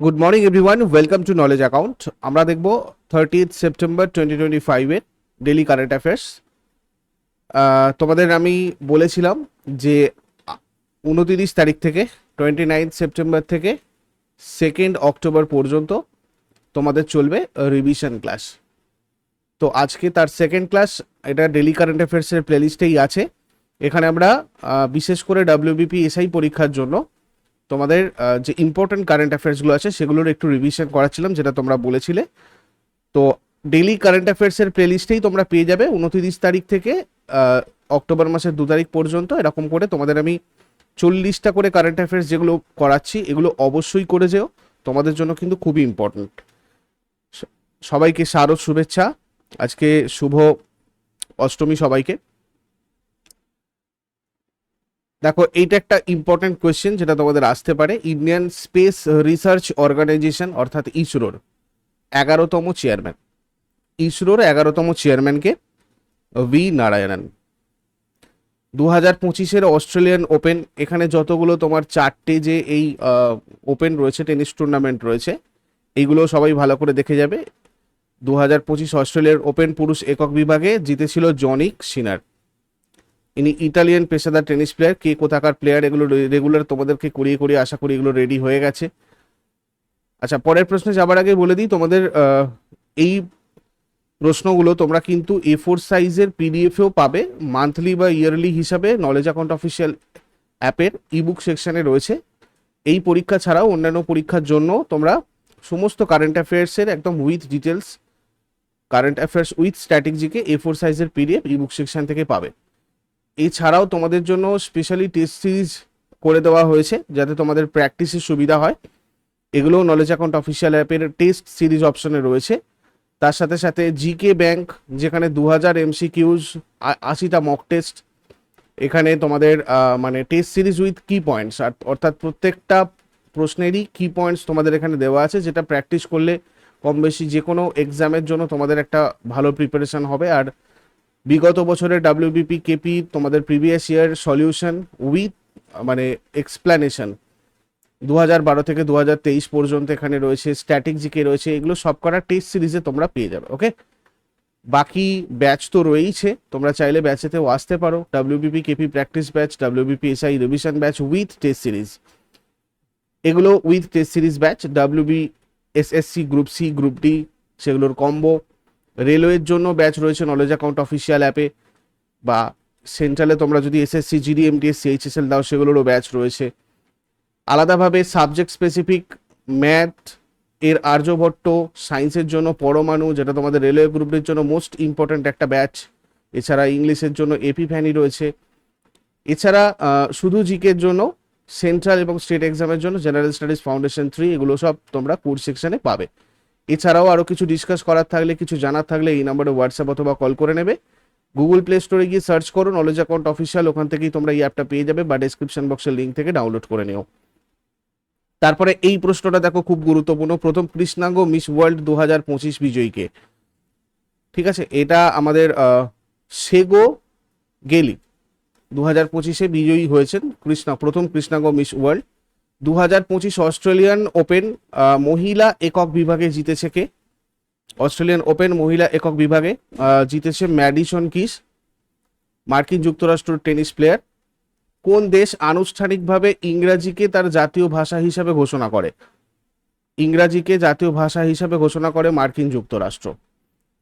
Good morning everyone welcome to knowledge account আমরা দেখব thirtieth September twenty twenty ফাইভের daily current affairs তোমাদের আমি বলেছিলাম যে, উনতিরিশ তারিখ থেকে টোয়েন্টি নাইন্থ সেপ্টেম্বর থেকে সেকেন্ড অক্টোবর পর্যন্ত তোমাদের চলবে রিভিশন ক্লাস তো আজকে তার সেকেন্ড ক্লাস এটা ডেলি কারেন্ট অ্যাফেয়ার্সের প্লেলিস্টেই আছে। এখানে আমরা বিশেষ করে ডাব্লিউবিপি এসআই পরীক্ষার জন্য তোমাদের যে ইম্পর্টেন্ট কারেন্ট অ্যাফেয়ার্সগুলো আছে সেগুলোর একটু রিভিশন করাচ্ছিলাম, যেটা তোমরা বলেছিলে। তো ডেলি কারেন্ট অ্যাফেয়ার্সের প্লেলিস্টেই তোমরা পেয়ে যাবে উনত্রিশ তারিখ থেকে অক্টোবর মাসের দু তারিখ পর্যন্ত। এরকম করে তোমাদের আমি চল্লিশটা করে কারেন্ট অ্যাফেয়ার্স যেগুলো করাচ্ছি, এগুলো অবশ্যই করে যেও। তোমাদের জন্য কিন্তু খুবই ইম্পর্ট্যান্ট সবাইকে শারদ শুভেচ্ছা। আজকে শুভ অষ্টমী সবাইকে। দেখো, এইটা একটা ইম্পর্টেন্ট কোয়েশ্চেন যেটা তোমাদের আসতে পারে। ইন্ডিয়ান স্পেস রিসার্চ অর্গানাইজেশন অর্থাৎ ইসরোর এগারোতম চেয়ারম্যান ইসরোর এগারোতম চেয়ারম্যানকে ভি নারায়ণন দু হাজার পঁচিশের অস্ট্রেলিয়ান ওপেন এখানে যতগুলো তোমার চারটে যে এই ওপেন রয়েছে টেনিস টুর্নামেন্ট রয়েছে, এইগুলো সবাই ভালো করে দেখে যাবে। দু হাজার পঁচিশ অস্ট্রেলিয়ার ওপেন পুরুষ একক বিভাগে জিতেছিল জনিক সিনার ইনি ইটালিয়ান পেশাদার টেনিস প্লেয়ার, কে কোথাকার প্লেয়ার, এগুলো রেগুলার তোমাদেরকে করিয়ে করিয়ে আশা করি এগুলো রেডি হয়ে গেছে। আচ্ছা পরের প্রশ্নে যাবার আগে বলে দিই, তোমাদের এই প্রশ্নগুলো তোমরা কিন্তু এ ফোর সাইজের পিডিএফেও পাবে মান্থলি বা ইয়ারলি হিসাবে নলেজ অ্যাকাউন্ট অফিসিয়াল অ্যাপের ইবুক সেকশানে রয়েছে। এই পরীক্ষা ছাড়াও অন্যান্য পরীক্ষার জন্য তোমরা সমস্ত কারেন্ট অ্যাফেয়ার্সের একদম with details current affairs with স্ট্র্যাটেজিকে A four সাইজের পিডিএফ ইবুক সেকশন থেকে পাবে। এছাড়াও তোমাদের জন্য স্পেশালি টেস্ট সিরিজ করে দেওয়া হয়েছে, যাতে তোমাদের প্র্যাকটিসের সুবিধা হয়। এগুলোও নলেজ অ্যাকাউন্ট অফিসিয়াল অ্যাপের টেস্ট সিরিজ অপশনে রয়েছে। তার সাথে সাথে জিকে ব্যাংক যেখানে দু হাজার এমসিকিউজ আশিটা মক টেস্ট এখানে তোমাদের মানে test series with key points আর অর্থাৎ প্রত্যেকটা প্রশ্নেরই কি পয়েন্টস তোমাদের এখানে দেওয়া আছে, যেটা প্র্যাকটিস করলে কম বেশি যে কোনো এক্সামের জন্য তোমাদের একটা ভালো প্রিপারেশন হবে। আর বিগত বছরের ডাব্লিউবিপি কেপি তোমাদের প্রিভিয়াস ইয়ার সলিউশন উইথ মানে এক্সপ্লানেশন দু হাজার বারো থেকে দু হাজার তেইশ পর্যন্ত এখানে রয়েছে স্ট্যাটিক জিকে রয়েছে, এগুলো সব করা টেস্ট সিরিজে তোমরা পেয়ে যাবে ওকে বাকি ব্যাচ তো রয়েইছে, তোমরা চাইলে ব্যাচেতেও আসতে পারো। WBP KP practice batch WBP SI revision batch with test series এগুলো with test series batch WB SSC group C group D সেগুলোর কম্বো রেলওয়ের জন্য ব্যাচ রয়েছে নলেজ অ্যাকাউন্ট অফিসিয়াল অ্যাপে বা সেন্ট্রালে তোমরা যদি এসএসসি জিডি এমটিএস সিএইচএসএল দাও, সেগুলোরও ব্যাচ রয়েছে। আলাদাভাবে সাবজেক্ট স্পেসিফিক ম্যাথ এর আর্যভট্ট সায়েন্সের জন্য পরমাণু, যেটা তোমাদের রেলওয়ে গ্রুপের জন্য মোস্ট ইম্পর্ট্যান্ট একটা ব্যাচ। এছাড়া ইংলিশের জন্য এপি ফ্যানি রয়েছে। এছাড়া শুধু জিকের জন্য সেন্ট্রাল এবং স্টেট এক্সামের জন্য জেনারেল স্টাডিজ ফাউন্ডেশন থ্রি এগুলো সব তোমরা কোর্স সেকশনে পাবে। এছাড়াও আরও কিছু ডিসকাস করার থাকলে, কিছু জানার থাকলে এই নাম্বারে হোয়াটসঅ্যাপ অথবা কল করে নেবে। গুগল প্লে স্টোরে গিয়ে সার্চ করো নলেজ অ্যাকাউন্ট অফিসিয়াল ওখান থেকেই তোমরা এই অ্যাপটা পেয়ে যাবে বা ডেসক্রিপশন বক্সের লিঙ্ক থেকে ডাউনলোড করে নিও। তারপরে এই প্রশ্নটা দেখো খুব গুরুত্বপূর্ণ। প্রথম কৃষ্ণাঙ্গ মিস ওয়ার্ল্ড দু হাজার পঁচিশ বিজয়ীকে। ঠিক আছে? এটা আমাদের সেগো গেলি। দু হাজার পঁচিশে বিজয়ী হয়েছেন কৃষ্ণা, প্রথম কৃষ্ণাঙ্গ মিস ওয়ার্ল্ড দু হাজার পঁচিশ অস্ট্রেলিয়ান ওপেন মহিলা একক বিভাগে জিতেছে কে? অস্ট্রেলিয়ান ওপেন, মহিলা একক বিভাগে জিতেছে ম্যাডিসন কিস, মার্কিন যুক্তরাষ্ট্র টেনিস প্লেয়ার। কোন দেশ আনুষ্ঠানিকভাবে ইংরাজিকে তার জাতীয় ভাষা হিসাবে ঘোষণা করে? ইংরাজিকে জাতীয় ভাষা হিসাবে ঘোষণা করে মার্কিন যুক্তরাষ্ট্র।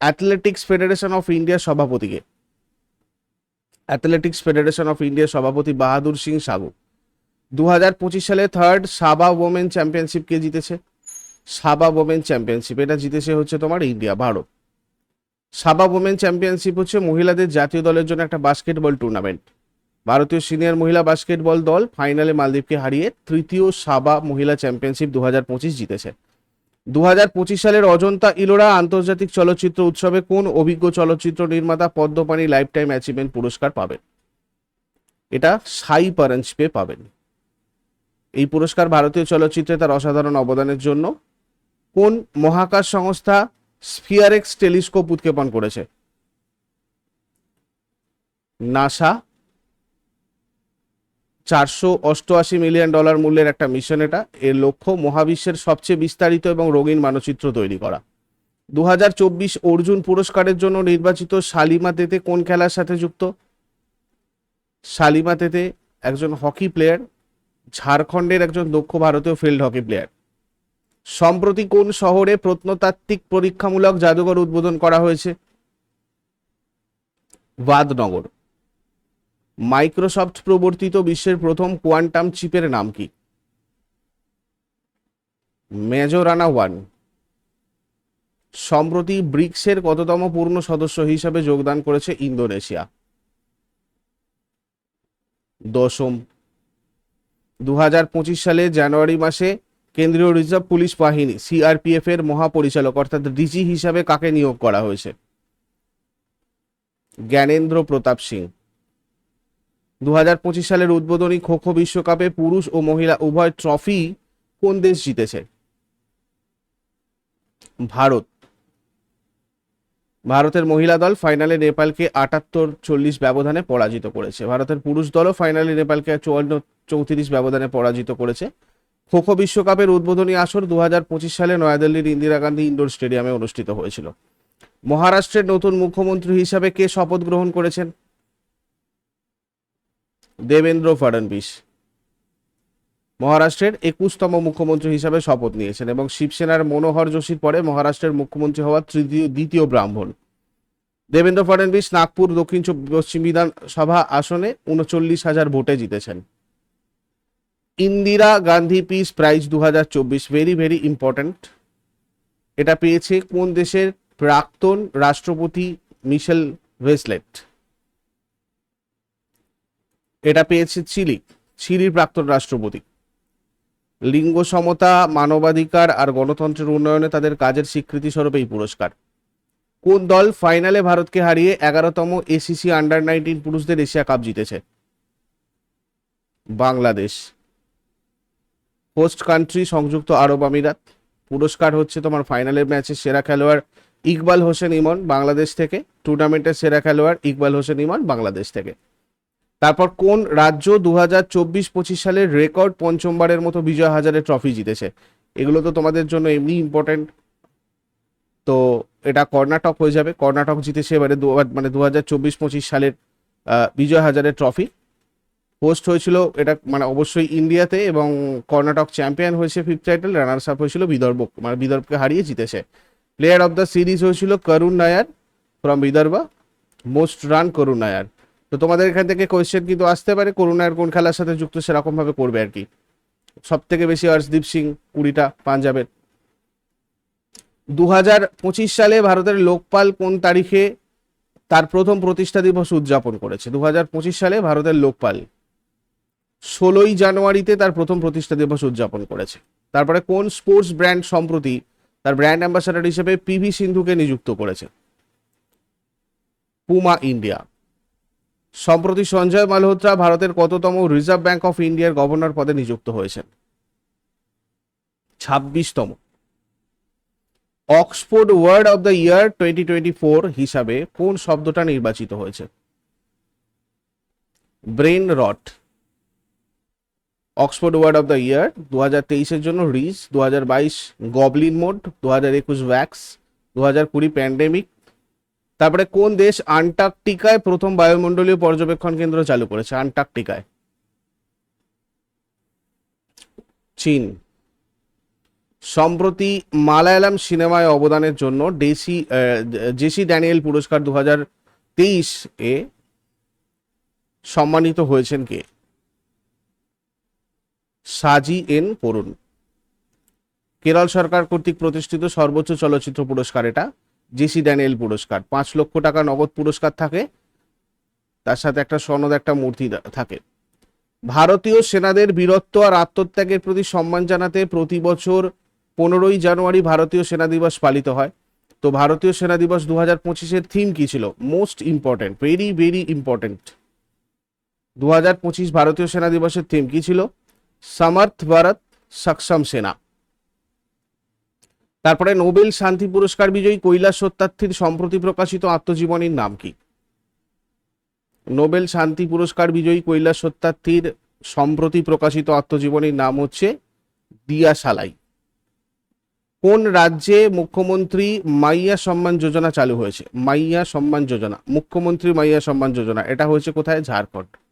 অ্যাথলেটিক্স ফেডারেশন অফ ইন্ডিয়ার সভাপতিকে অ্যাথলেটিক্স ফেডারেশন অফ ইন্ডিয়ার সভাপতি বাহাদুর সিং সাগু। দু হাজার পঁচিশ সালে থার্ড সাবা ওমেন চ্যাম্পিয়নশিপ কে জিতেছে? সাবা ওমেন চ্যাম্পিয়নশিপ এটা জিতেছে হচ্ছে তোমার ইন্ডিয়া, ভারত। সাবা ওমেন চ্যাম্পিয়নশিপ হচ্ছে মহিলাদের জাতীয় দলের জন্য একটা বাস্কেটবল টুর্নামেন্ট ভারতীয় সিনিয়র মহিলা বাস্কেটবল দল ফাইনালে মালদ্বীপকে হারিয়ে তৃতীয় সাবা মহিলা চ্যাম্পিয়নশিপ দু হাজার পঁচিশ জিতেছে। দু হাজার পঁচিশ সালের অজন্তা ইলোরা আন্তর্জাতিক চলচ্চিত্র উৎসবে কোন অভিজ্ঞ চলচ্চিত্র নির্মাতা পদ্মপাণি লাইফ টাইম অ্যাচিভমেন্ট পুরস্কার পাবেন? এটা সাই পারেন্সপে পাবেন। এই পুরস্কার ভারতীয় চলচ্চিত্রে তার অসাধারণ অবদানের জন্য কোন মহাকাশ সংস্থা স্ফিয়ারেক্স টেলিস্কোপ উৎক্ষেপণ করেছে? নাসা, চারশো অষ্টআশি মিলিয়ন ডলার মূল্যের একটা মিশন এটা। এর লক্ষ্য মহাবিশ্বের সবচেয়ে বিস্তারিত এবং রঙিন মানচিত্র তৈরি করা। দু হাজার চব্বিশ অর্জুন পুরস্কারের জন্য নির্বাচিত শালিমা তেতে কোন খেলার সাথে যুক্ত? শালিমা তেতে একজন হকি প্লেয়ার ঝাড়খণ্ডের একজন দক্ষ ভারতীয় ফিল্ড হকি প্লেয়ার সম্প্রতি কোন শহরে প্রত্নতাত্ত্বিক পরীক্ষামূলক জাদুঘর উদ্বোধন করা হয়েছে? বাদনগর মাইক্রোসফট প্রবর্তিত বিশ্বের প্রথম কোয়ান্টাম চিপের নাম কি? Majorana one. সম্প্রতি ব্রিক্সের কততম পূর্ণ সদস্য হিসাবে যোগদান করেছে ইন্দোনেশিয়া? দশম দু হাজার পঁচিশ সালে জানুয়ারি মাসে কেন্দ্রীয় রিজার্ভ পুলিশ বাহিনী, সিআরপিএফ এর মহাপরিচালক, অর্থাৎ ডিজি হিসাবে কাকে নিয়োগ করা হয়েছে? জ্ঞানেন্দ্র প্রতাপ সিং। দু হাজার পঁচিশ সালের উদ্বোধনী খো খো বিশ্বকাপে পুরুষ ও মহিলা উভয় ট্রফি কোন দেশ জিতেছে? ভারত। ভারতের মহিলা দল ফাইনালে নেপালকে আটাত্তর চল্লিশ ব্যবধানে পরাজিত করেছে। ভারতের পুরুষ দলও ফাইনালে নেপালকে চুয়ান্ন চৌত্রিশ ব্যবধানে পরাজিত করেছে। খো খো বিশ্বকাপের উদ্বোধনী আসর দু হাজার পঁচিশ সালে নয়াদিল্লির ইন্দিরা গান্ধী ইন্ডোর স্টেডিয়ামে অনুষ্ঠিত হয়েছিল। মহারাষ্ট্রের নতুন মুখ্যমন্ত্রী হিসাবে কে শপথ গ্রহণ করেছেন? দেবেন্দ্র ফডনবিস মহারাষ্ট্রের একুশতম মুখ্যমন্ত্রী হিসাবে শপথ নিয়েছেন এবং শিবসেনার মনোহর যোশীর পরে মহারাষ্ট্রের মুখ্যমন্ত্রী হওয়ার তৃতীয়, দ্বিতীয় ব্রাহ্মণ। দেবেন্দ্র ফডনবিস নাগপুর, দক্ষিণ পশ্চিম বিধানসভা আসনে উনচল্লিশ হাজার ভোটে জিতেছেন। ইন্দিরা গান্ধী পিস প্রাইজ দু হাজার চব্বিশ, ভেরি ভেরি ইম্পর্ট্যান্ট। এটা পেয়েছে কোন দেশের প্রাক্তন রাষ্ট্রপতি মিশেল ভেসলেট? এটা পেয়েছে চিলি, চিলির প্রাক্তন রাষ্ট্রপতি। লিঙ্গ সমতা, মানবাধিকার আর গণতন্ত্রের উন্নয়নে তাদের কাজের স্বীকৃতি স্বরূপ এই পুরস্কার। কোন দল ফাইনালে ভারতকে হারিয়ে এগারোতম এসিসি আন্ডার নাইনটিন পুরুষদের এশিয়া কাপ জিতেছে? বাংলাদেশ। হোস্ট কান্ট্রি সংযুক্ত আরব আমিরাত। পুরস্কার হচ্ছে তোমার ফাইনালের ম্যাচের সেরা খেলোয়াড় ইকবাল হোসেন ইমন বাংলাদেশ থেকে। টুর্নামেন্টের সেরা খেলোয়াড় ইকবাল হোসেন ইমন বাংলাদেশ থেকে। তারপর কোন রাজ্য দু হাজার চব্বিশ পঁচিশ সালের রেকর্ড পঞ্চমবারের মতো বিজয় হাজারে ট্রফি জিতেছে? এগুলো তো তোমাদের জন্য এমনি ইম্পর্টেন্ট তো এটা কর্ণাটক হয়ে যাবে। কর্ণাটক জিতেছে এবারে মানে দু হাজার চব্বিশ পঁচিশ সালের বিজয় হাজারে ট্রফি। হোস্ট হয়েছিল এটা মানে অবশ্যই ইন্ডিয়াতে এবং কর্ণাটক চ্যাম্পিয়ন হয়েছে ফিফথ টাইটেল রানার্স আপ হয়েছিল বিদর্ভ মানে বিদর্ভকে হারিয়ে জিতেছে। প্লেয়ার অফ দ্য সিরিজ হয়েছিল Karun Nair from Vidarbha. Most run Karun Nair. তো তোমাদের এখান থেকে কোয়েশ্চেন কিন্তু আসতে পারে, করুণ নায়ার কোন খেলার সাথে যুক্ত সেরকম ভাবে করবে আর কি। সব থেকে বেশি হর্ষদীপ সিং কুড়িটা পাঞ্জাবের। দু হাজার পঁচিশ সালে ভারতের লোকপাল কোন তারিখে তার প্রথম প্রতিষ্ঠা দিবস উদযাপন করেছে? দু হাজার পঁচিশ সালে ভারতের লোকপাল ষোলোই জানুয়ারিতে তার প্রথম প্রতিষ্ঠা দিবস উদযাপন করেছে। তারপরে কোন স্পোর্টস ব্র্যান্ড সম্প্রতি তার ব্র্যান্ড অ্যাম্বাসাডার হিসেবে পিভি সিন্ধুকে নিযুক্ত করেছে? Puma India. সম্প্রতি সঞ্জয় মালহোত্রা ভারতের কততম রিজার্ভ ব্যাংক অফ ইন্ডিয়ার গভর্নর পদে নিযুক্ত হয়েছেন। ছাব্বিশতম। Oxford word of the year twenty twenty four হিসাবে কোন শব্দটা নির্বাচিত হয়েছে? Brain rot. Oxford word of the year দু হাজার তেইশের জন্য রিজ দু হাজার বাইশ গবলিন মোড দু হাজার একুশ ভ্যাক্স দু হাজার কুড়ি প্যান্ডেমিক তারপরে কোন দেশ আন্টার্কটিকায় প্রথম বায়ুমণ্ডলীয় পর্যবেক্ষণ কেন্দ্র চালু করেছে? আন্টার্কটিকায়। চীন। সম্প্রতি মালায়ালাম সিনেমায় অবদানের জন্য ডেসি জেসি ড্যানিয়েল পুরস্কার দু হাজার তেইশ এ সম্মানিত হয়েছেন কে? সাজি এন করুন কেরল সরকার কর্তৃক প্রতিষ্ঠিত সর্বোচ্চ চলচ্চিত্র পুরস্কার এটা। জেসি ড্যানিয়েল পুরস্কার। পাঁচ লক্ষ টাকা নগদ পুরস্কার থাকে। তার সাথে একটা সনদ, একটা মূর্তি থাকে। ভারতীয় সেনাদের বীরত্ব আর আত্মত্যাগের প্রতি সম্মান জানাতে প্রতি বছর পনেরোই জানুয়ারি ভারতীয় সেনা দিবস পালিত হয়। তো ভারতীয় সেনা দিবস দু হাজার পঁচিশের থিম কি ছিল? Most important very very important দু হাজার পঁচিশ ভারতীয় সেনা দিবসের থিম কি ছিল? সমর্থ ভারত, সক্ষম সেনা। তারপরে নোবেল শান্তি পুরস্কার বিজয়ী কৈলাস সত্যার্থীর সম্প্রতি প্রকাশিত আত্মজীবনীর নাম কি? নোবেল শান্তি পুরস্কার বিজয়ী কৈলাস সত্যার্থীর সম্প্রতি প্রকাশিত আত্মজীবনীর নাম হচ্ছে দিয়া সালাই। কোন রাজ্যে মুখ্যমন্ত্রী মাইয়া সম্মান যোজনা চালু হয়েছে? মাইয়া সম্মান যোজনা, মুখ্যমন্ত্রী মাইয়া সম্মান যোজনা, এটা হয়েছে কোথায়? ঝাড়খণ্ড।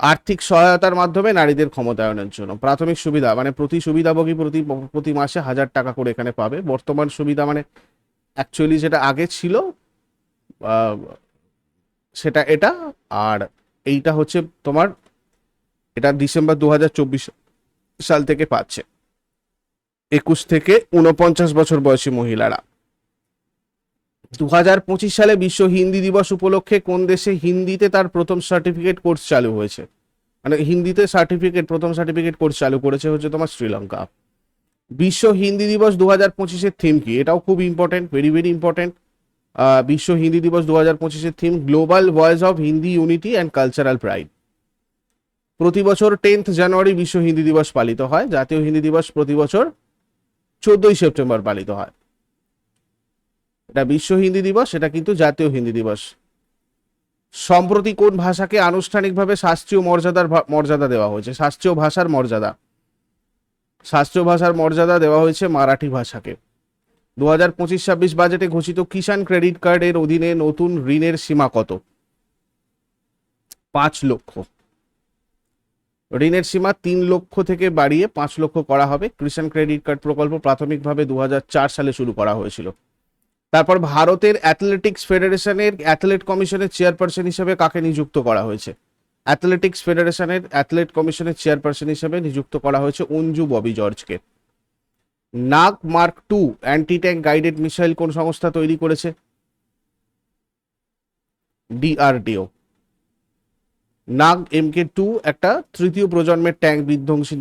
আর্থিক সহায়তার মাধ্যমে নারীদের ক্ষমতায়নের জন্য। প্রাথমিক সুবিধা মানে প্রতি সুবিধাভোগী প্রতি প্রতি মাসে হাজার টাকা করে এখানে পাবে। বর্তমান সুবিধা মানে অ্যাকচুয়ালি যেটা আগে ছিল সেটা এটা। আর এইটা হচ্ছে তোমার, এটা ডিসেম্বর দু হাজার চব্বিশ সাল থেকে পাচ্ছে। একুশ থেকে উনপঞ্চাশ বছর বয়সী মহিলারা। দু হাজার পঁচিশ সালে বিশ্ব হিন্দি দিবস উপলক্ষে কোন দেশে হিন্দিতে তার প্রথম সার্টিফিকেট কোর্স চালু হয়েছে? মানে হিন্দিতে সার্টিফিকেট, প্রথম সার্টিফিকেট কোর্স চালু করেছে হচ্ছে তোমার শ্রীলঙ্কা। বিশ্ব হিন্দি দিবস দু হাজার পঁচিশের থিম কি? এটাও খুব ইম্পর্টেন্ট ভেরি ভেরি ইম্পর্টেন্ট বিশ্ব হিন্দি দিবস দু হাজার পঁচিশের theme global voice of Hindi unity and cultural pride প্রতি বছর টেন্থ জানুয়ারি বিশ্ব হিন্দি দিবস পালিত হয়। জাতীয় হিন্দি দিবস প্রতি বছর চোদ্দই সেপ্টেম্বর পালিত হয়। এটা বিশ্ব হিন্দি দিবস, এটা কিন্তু জাতীয় হিন্দি দিবস। সম্প্রতি কোন ভাষাকে আনুষ্ঠানিকভাবে শাস্ত্রীয় মর্যাদার মর্যাদা দেওয়া হয়েছে? শাস্ত্রীয় ভাষার মর্যাদা। শাস্ত্রীয় ভাষার মর্যাদা দেওয়া হয়েছে মারাঠি ভাষাকে। দু হাজার পঁচিশ ছাব্বিশ বাজেটে ঘোষিত কিষাণ ক্রেডিট কার্ডের অধীনে নতুন ঋণের সীমা কত? পাঁচ লক্ষ। ঋণের সীমা তিন লক্ষ থেকে বাড়িয়ে পাঁচ লক্ষ করা হবে। কিষাণ ক্রেডিট কার্ড প্রকল্প প্রাথমিকভাবে দু হাজার চার সালে শুরু করা হয়েছিল। তারপর ভারতের অ্যাথলেটিক্স ফেডারেশনের অ্যাথলেট কমিশনের চেয়ারপারসন হিসেবে কাকে নিযুক্ত করা হয়েছে? অ্যাথলেটিক্স ফেডারেশনের অ্যাথলেট কমিশনের চেয়ারপারসন হিসেবে নিযুক্ত করা হয়েছে Anju Bobby জর্জকে। Nag mark two anti tank guided missile কোন সংস্থা তৈরি করেছে? ডিআরডিও। নাগ এমকে টু একটা তৃতীয় প্রজন্মের ট্যাঙ্ক বিধ্বংসী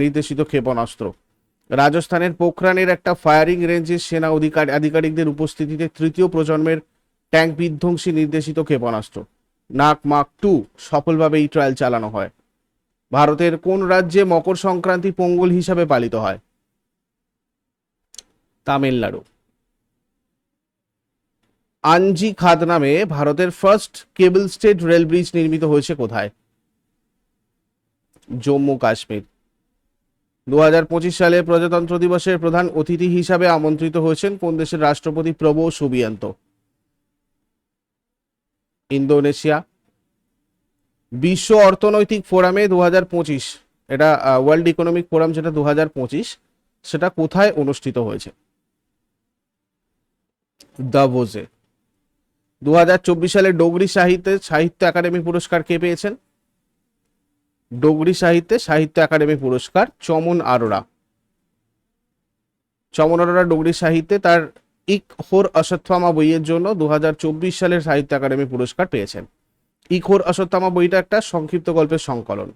নির্দেশিত ক্ষেপণাস্ত্র। রাজস্থানের পোখরানের একটা ফায়ারিং রেঞ্জের সেনা অধিকার আধিকারিকদের উপস্থিতিতে তৃতীয় প্রজন্মের ট্যাঙ্ক বিধ্বংসী নির্দেশিত ক্ষেপণাস্ত্র। নাক মাক টু সফলভাবে এই ট্রায়াল চালানো হয়। ভারতের কোন রাজ্যে মকর সংক্রান্তি পোঙ্গল হিসাবে পালিত হয়? তামিলনাড়ু। আঞ্জি খাদ নামে ভারতের first cable stayed rail bridge নির্মিত হয়েছে কোথায়? জম্মু কাশ্মীর। দু হাজার পঁচিশ সালে প্রজাতন্ত্র দিবসের প্রধান অতিথি হিসাবে আমন্ত্রিত হয়েছেন কোন দেশের রাষ্ট্রপতি প্রবো সুবিয়ান্ত? ইন্দোনেশিয়া। বিশ্ব অর্থনৈতিক ফোরামে দু হাজার পঁচিশ, এটা ওয়ার্ল্ড ইকোনমিক ফোরাম যেটা দু হাজার পঁচিশ, সেটা কোথায় অনুষ্ঠিত হয়েছে? দাভোজে দু হাজার চব্বিশ সালে ডোগরি সাহিত্যে, সাহিত্য একাডেমি পুরস্কার কে পেয়েছেন? ডোগরি সাহিত্যে সাহিত্য একাডেমি পুরস্কার চমন আরোরা। চমন আরোরা ডোগরি সাহিত্যে তার ইক হোর অশ্বত্থামা বইয়ের জন্য দুহাজার চব্বিশ সালের সাহিত্য একাডেমি পুরস্কার পেয়েছেন। ইক হোর বইটা একটা সংক্ষিপ্ত গল্পের সংকলন।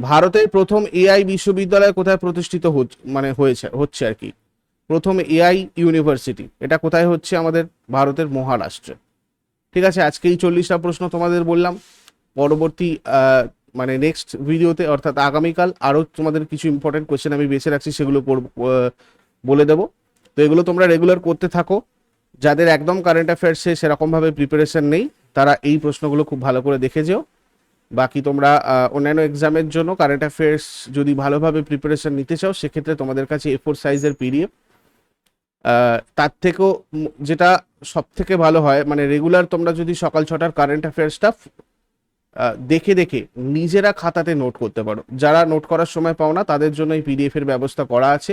ভারতের প্রথম এআই বিশ্ববিদ্যালয় কোথায় প্রতিষ্ঠিত মানে হয়েছে, হচ্ছে আর কি? প্রথম এআই ইউনিভার্সিটি। এটা কোথায় হচ্ছে আমাদের ভারতের মহারাষ্ট্রে। ঠিক আছে আজকে এই চল্লিশটা প্রশ্ন তোমাদের বললাম। পরবর্তী মানে নেক্সট ভিডিওতে অর্থাৎ আগামীকাল আরও তোমাদের কিছু ইম্পর্টেন্ট কোয়েশ্চেন আমি বেছে রাখছি, সেগুলো বলে দেবো। তো এগুলো তোমরা রেগুলার করতে থাকো। যাদের একদম কারেন্ট অ্যাফেয়ার্সে সেরকমভাবে প্রিপারেশন নেই, তারা এই প্রশ্নগুলো খুব ভালো করে দেখে যেও। বাকি তোমরা অন্যান্য এক্সামের জন্য কারেন্ট অ্যাফেয়ার্স যদি ভালোভাবে প্রিপারেশন নিতে চাও, সেক্ষেত্রে তোমাদের কাছে এ ফোর সাইজের পিডিএফ তার থেকেও যেটা সব থেকে ভালো হয় মানে রেগুলার তোমরা যদি সকাল ছটার কারেন্ট অ্যাফেয়ার্সটা দেখে দেখে নিজেরা খাতাতে নোট করতে পারো। যারা নোট করার সময় পাও না, তাদের জন্য এই পিডিএফ এর ব্যবস্থা করা আছে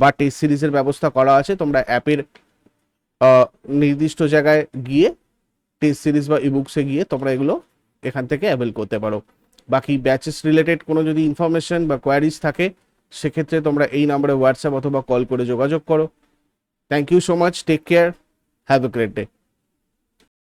বা টেস্ট সিরিজের ব্যবস্থা করা আছে। তোমরা অ্যাপের নির্দিষ্ট জায়গায় গিয়ে টেস্ট সিরিজ বা ইবুকসে গিয়ে তোমরা এগুলো এখান থেকে অ্যাভেল করতে পারো। বাকি ব্যাচেস রিলেটেড কোনো যদি ইনফরমেশন বা কোয়ারিজ থাকে, সেক্ষেত্রে তোমরা এই নাম্বারে হোয়াটসঅ্যাপ অথবা কল করে যোগাযোগ করো। Thank you so much take care have a great day